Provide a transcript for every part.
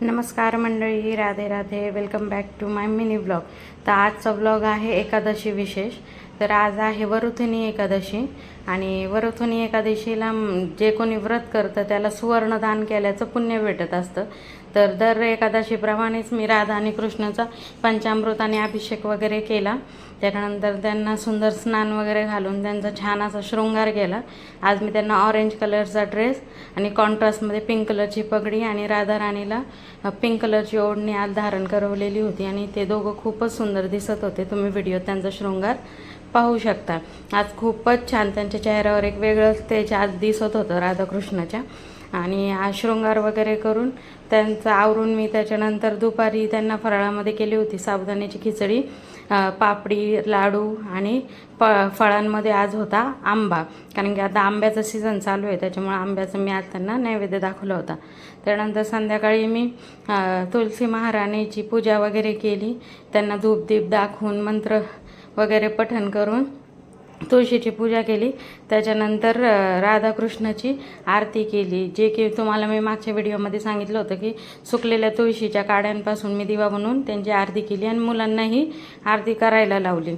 नमस्कार मंडळी Radhe Radhe welcome back to my mini blog तर आजचा ब्लॉग आहे एकादशी विशेष. तर आज आहे वरुथुनी एकादशी आणि वरुथुनी एकादशीला जे कोणी व्रत करतं त्याला सुवर्णदान केल्याचं पुण्य भेटत असतं. तर दर एकादशीप्रमाणेच मी राधा आणि कृष्णाचा पंचामृताने अभिषेक वगैरे केला. त्याच्यानंतर त्यांना सुंदर स्नान वगैरे घालून त्यांचा छान असा शृंगार केला. आज मी त्यांना ऑरेंज कलरचा ड्रेस आणि कॉन्ट्रास्टमध्ये पिंक कलरची पगडी आणि राधा राणीला पिंक कलरची ओढणी आज धारण करवलेली होती आणि ते दोघं खूपच सुंदर दिसत होते. तुम्ही व्हिडिओत त्यांचा शृंगार पाहू शकता. आज खूपच छान त्यांच्या चेहऱ्यावर एक वेगळंच तेज आज दिसत होतं राधाकृष्णाच्या. आणि आज शृंगार वगैरे करून त्यांचं आवरून मी त्याच्यानंतर दुपारी त्यांना फराळामध्ये केली होती साबुदाण्याची खिचडी पापडी लाडू आणि प फळांमध्ये आज होता आंबा. कारण की आता आंब्याचं सीझन चालू आहे त्याच्यामुळे आंब्याचं मी आज त्यांना नैवेद्य दाखवला होता. त्यानंतर संध्याकाळी मी तुलसी महाराणीची पूजा वगैरे केली. त्यांना धूप दीप दाखवून मंत्र वगैरे पठण करून तुळशीची पूजा केली. त्याच्यानंतर राधाकृष्णाची आरती केली. जे की तुम्हाला मी मागच्या व्हिडिओमध्ये सांगितलं होतं की सुकलेल्या तुळशीच्या काड्यांपासून मी दिवा बनवून त्यांची आरती केली आणि मुलांनाही आरती करायला लावली.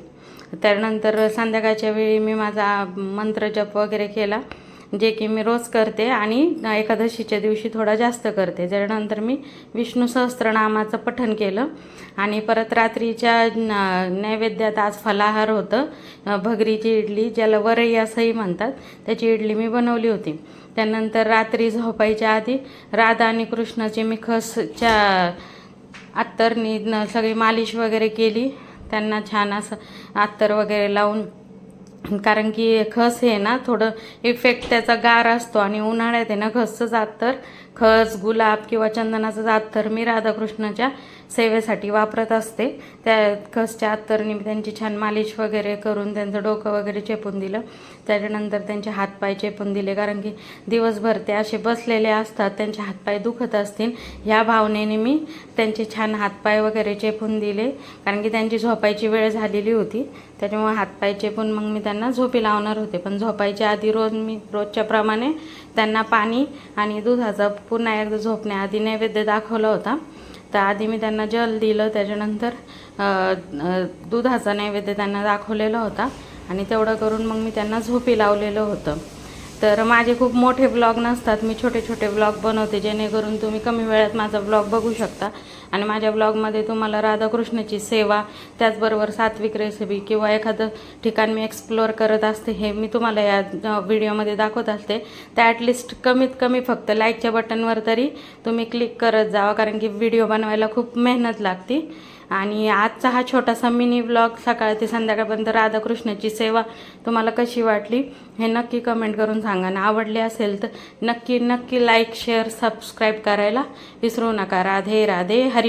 त्यानंतर संध्याकाळच्या वेळी मी माझा मंत्रजप वगैरे केला. जे की मी रोज करते आणि एकादशीच्या दिवशी थोडा जास्त करते. त्याच्यानंतर मी विष्णू सहस्त्रनामाचं पठण केलं आणि परत रात्रीच्या न- नैवेद्यात आज फलाहार होतं. भगरीची इडली ज्याला वरई असंही म्हणतात त्याची इडली मी बनवली होती. त्यानंतर रात्री झोपायच्या आधी राधा आणि कृष्णाची मी खसच्या अत्तरनी न- सगळी मालिश वगैरे केली. त्यांना छान असं अत्तर वगैरे लावून कारण की खस हे ना थोडं इफेक्ट त्याचा गार असतो आणि उन्हाळ्यात आहे ना खसचं जात तर खस गुलाब किंवा चंदनाचं जात तर मी राधाकृष्णाच्या सेवेसाठी वापरत असते. त्या खसच्या अत्तरनी मी त्यांची छान मालिश वगैरे करून त्यांचं डोकं वगैरे चेपून दिलं. त्याच्यानंतर त्यांचे हातपाय चेपून दिले. कारण की दिवसभर ते असे बसलेले असतात त्यांचे हातपाय दुखत असतील. ह्या भावनेने मी त्यांचे छान हातपाय वगैरे चेपून दिले. कारण की त्यांची झोपायची वेळ झालेली होती. त्याच्यामुळे हातपाय चेपून मग मी त्यांना झोपी लावणार होते. पण झोपायच्या आधी रोज मी रोजच्या प्रमाणे त्यांना पाणी आणि दुधाचा पुन्हा एकदा झोपण्याआधी नैवेद्य दाखवला होता. तर आधी मी त्यांना जल दिलं त्याच्यानंतर दुधाचा नैवेद्य त्यांना दाखवलेला होता. आणि तेवढं करून मग मी त्यांना झोपी लावलेलं होतं. तर माझे खूप मोठे ब्लॉग नसतात. मी छोटे छोटे ब्लॉग बनवते जेणेकरून तुम्ही कमी वेळात माझा ब्लॉग बघू शकता. आणि माझ्या ब्लॉगमध्ये तुम्हाला राधाकृष्णाची सेवा त्याचबरोबर सात्विक रेसिपी किंवा एखादं ठिकाण मी एक्सप्लोअर करत असते हे मी तुम्हाला या व्हिडिओमध्ये दाखवत असते. तर ॲटलिस्ट कमीत कमी फक्त लाईकच्या बटनवर तरी तुम्ही क्लिक करत जावा कारण की व्हिडिओ बनवायला खूप मेहनत लागते. आणि आजचा हा छोटासा मिनी ब्लॉग सकाळ ते संध्याकाळपर्यंत राधाकृष्णाची सेवा तुम्हाला कशी वाटली हे नक्की कमेंट करून सांगा. आणि आवडले असेल तर नक्की नक्की लाईक शेअर सबस्क्राईब करायला विसरू नका. राधे राधे. हरी